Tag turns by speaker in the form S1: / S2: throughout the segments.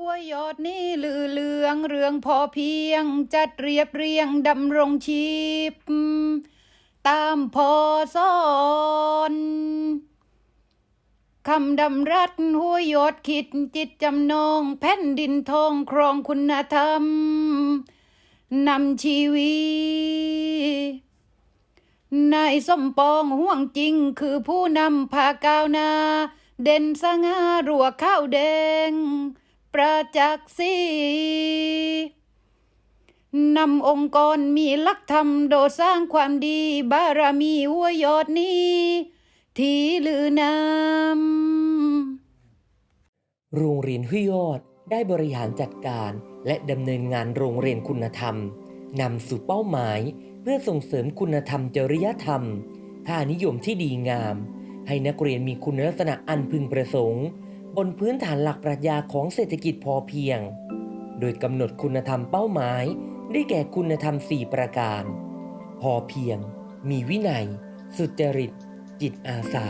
S1: หัวยอดนี้ลือเลืองเรื่องพอเพียง จัดเรียบเรียงดำรงชีพ ตามพอสอนคำดำรัดหัวยอดคิดจิตจำนง แผ่นดินทองครองคุณธรรมนำชีวิตนายสมปองห่วงจริงคือผู้นำพาก้าวนา เด่นสง่ารัวข้าวแดง ประจักษ์สีนำองค์กรมีลักธรรมโดสร้างความดีบารมีหัวยอดนี้ ที่ลือนำ
S2: โรงเรียนห้วยยอดได้บริหารจัดการและดำเนินงานโรงเรียนคุณธรรมนำสู่เป้าหมาย เพื่อส่งเสริมคุณธรรมจริยธรรมค่านิยมที่ดีงาม ให้นักเรียนมีคุณลักษณะอันพึงประสงค์ บนพื้นฐานหลักปรัชญาของเศรษฐกิจพอเพียง โดยกำหนดคุณธรรมเป้าหมาย ได้แก่คุณธรรม 4 ประการ พอเพียง มีวินัย สุจริต จิตอาสา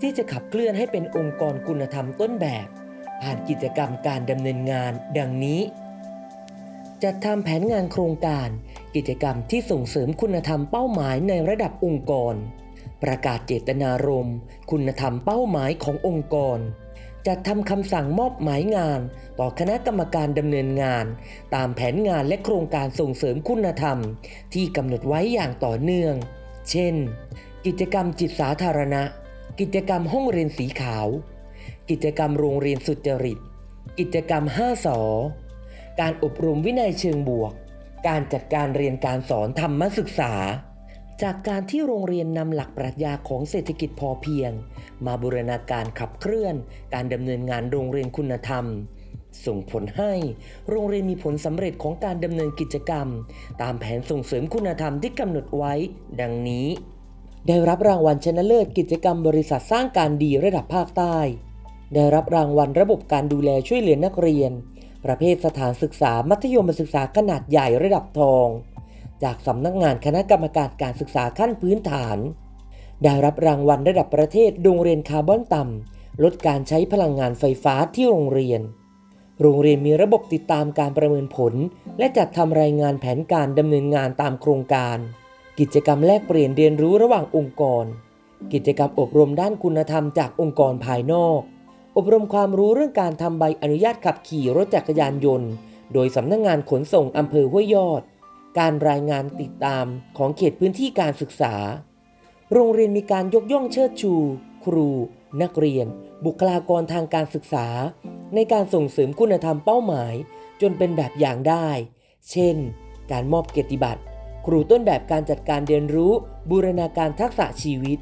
S2: ที่จะขับเคลื่อนให้เป็นองค์กรคุณธรรมต้นแบบ ผ่านกิจกรรมการดำเนินงานดังนี้ จัดทำแผนงานโครงการ กิจกรรมที่ส่งเสริมคุณธรรมเป้าหมายในระดับองค์กร ประกาศเจตนารมณ์ คุณธรรมเป้าหมายขององค์กร จัดทำคำสั่งมอบหมายงาน ต่อคณะกรรมการดำเนินงาน ตามแผนงานและโครงการส่งเสริมคุณธรรม ที่กำหนดไว้อย่างต่อเนื่อง เช่น กิจกรรมจิตสาธารณะ กิจกรรมห้องเรียนสีขาว กิจกรรมโรงเรียนสุจริต กิจกรรม 5 สอ การอบรมวินัยเชิงบวก การจัดการเรียนการสอนธรรมศึกษา จากการที่โรงเรียนนำหลักปรัชญาของเศรษฐกิจพอเพียง มาบูรณาการขับเคลื่อน การดำเนินงานโรงเรียนคุณธรรม ส่งผลให้โรงเรียนมีผลสำเร็จของการดำเนินกิจกรรม ตามแผนส่งเสริมคุณธรรมที่กำหนดไว้ ดังนี้ ได้รับรางวัลชนะเลิศกิจกรรมบริษัทสร้างการดีระดับภาคใต้ ได้รับรางวัลระบบการดูแลช่วยเหลือนักเรียน ประเภทสถานศึกษามัธยมศึกษาขนาดใหญ่ระดับทอง จากสำนักงานคณะกรรมการการศึกษาขั้นพื้นฐาน ได้รับรางวัลระดับประเทศโรงเรียนคาร์บอนต่ำลดการใช้พลังงานไฟฟ้าที่โรงเรียน โรงเรียนมีระบบติดตามการประเมินผล และจัดทำรายงานแผนการดำเนินงานตามโครงการ กิจกรรมแลกเปลี่ยนเรียนรู้ระหว่างองค์กร กิจกรรมอบรมด้านคุณธรรมจากองค์กรภายนอก อบรมความรู้เรื่องการทำใบอนุญาตขับขี่รถจักรยานยนต์ โดยสำนักงงานขนส่งอำเภอห้วยยอด การรายงานติดตามของเขตพื้นที่การศึกษา โรงเรียนมีการยกย่องเชิดชู ครู นักเรียน บุคลากรทางการศึกษา ในการส่งเสริมคุณธรรมเป้าหมาย จนเป็นแบบอย่างได้ เช่น การมอบเกียรติบัตร ครูต้นแบบการจัดการเรียนรู้ บูรณาการทักษะชีวิต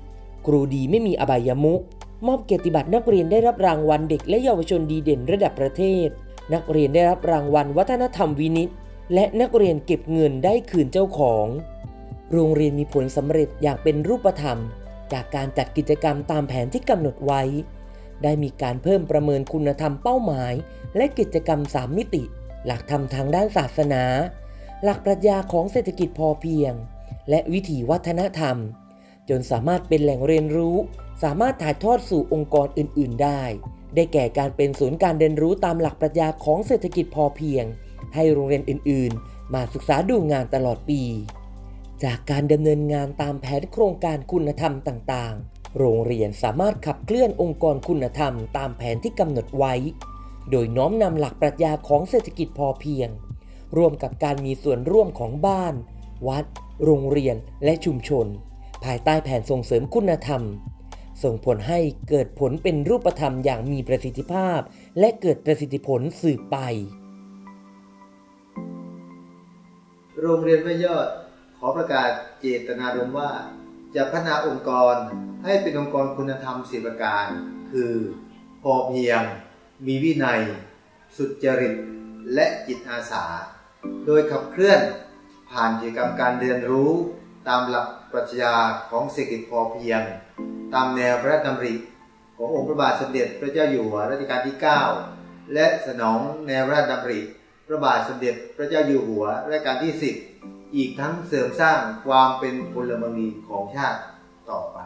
S2: ครูดีไม่มีอบายมุขมอบเกียรติบัตรนักเรียนได้รับรางวัลเด็กและเยาวชนดีเด่นระดับประเทศ นักเรียนได้รับรางวัลวัฒนธรรมวินิต และนักเรียนเก็บเงินได้คืนเจ้าของ โรงเรียนมีผลสำเร็จอย่างเป็นรูปธรรม จากการจัดกิจกรรมตามแผนที่กำหนดไว้ ได้มีการเพิ่มประเมินคุณธรรมเป้าหมาย และกิจกรรม 3 มิติ หลักธรรมทางด้านศาสนา หลักปรัชญาของเศรษฐกิจพอเพียง และวิถีวัฒนธรรม จนสามารถเป็นแหล่งเรียนรู้ สามารถถ่ายทอดสู่องค์กรอื่น ๆ ได้ ได้แก่การเป็นศูนย์การเรียนรู้ตามหลักปรัชญาของเศรษฐกิจพอเพียง ให้โรงเรียนอื่นๆ มาศึกษาดูงานตลอดปี จากการดำเนินงานตามแผนโครงการคุณธรรมต่างๆ โรงเรียนสามารถขับเคลื่อนองค์กรคุณธรรมตามแผนที่กำหนดไว้ โดยน้อมนำหลักปรัชญาของเศรษฐกิจพอเพียง ร่วมกับการมีส่วนร่วมของบ้าน วัด โรงเรียนและชุมชน ภายใต้แผนส่งเสริมคุณธรรมส่งผลให้เกิดผลเป็นรูปธรรมอย่างมีประสิทธิภาพ และเกิดประสิทธิผลสืบไป
S3: โรงเรียนไม่ยอด ขอประกาศเจตนารมณ์ว่า จะพัฒนาองค์กรให้เป็นองค์กรคุณธรรมสี่ประการ คือพอเพียง มีวินัย สุจริต และจิตอาสา โดยขับเคลื่อนผ่านกิจกรรมการเรียนรู้ ตามหลักปรัชญาของเศรษฐกิจพอเพียง ตามแนวพระราชดำริ ขององค์พระบาทสมเด็จพระเจ้าอยู่หัวรัชกาลที่ 9 และสนองแนวพระราชดำริ พระบาทสมเด็จพระเจ้าอยู่หัวรัชกาลที่ 10 อีกทั้งเสริมสร้างความเป็นพลเมืองดีของชาติต่อไป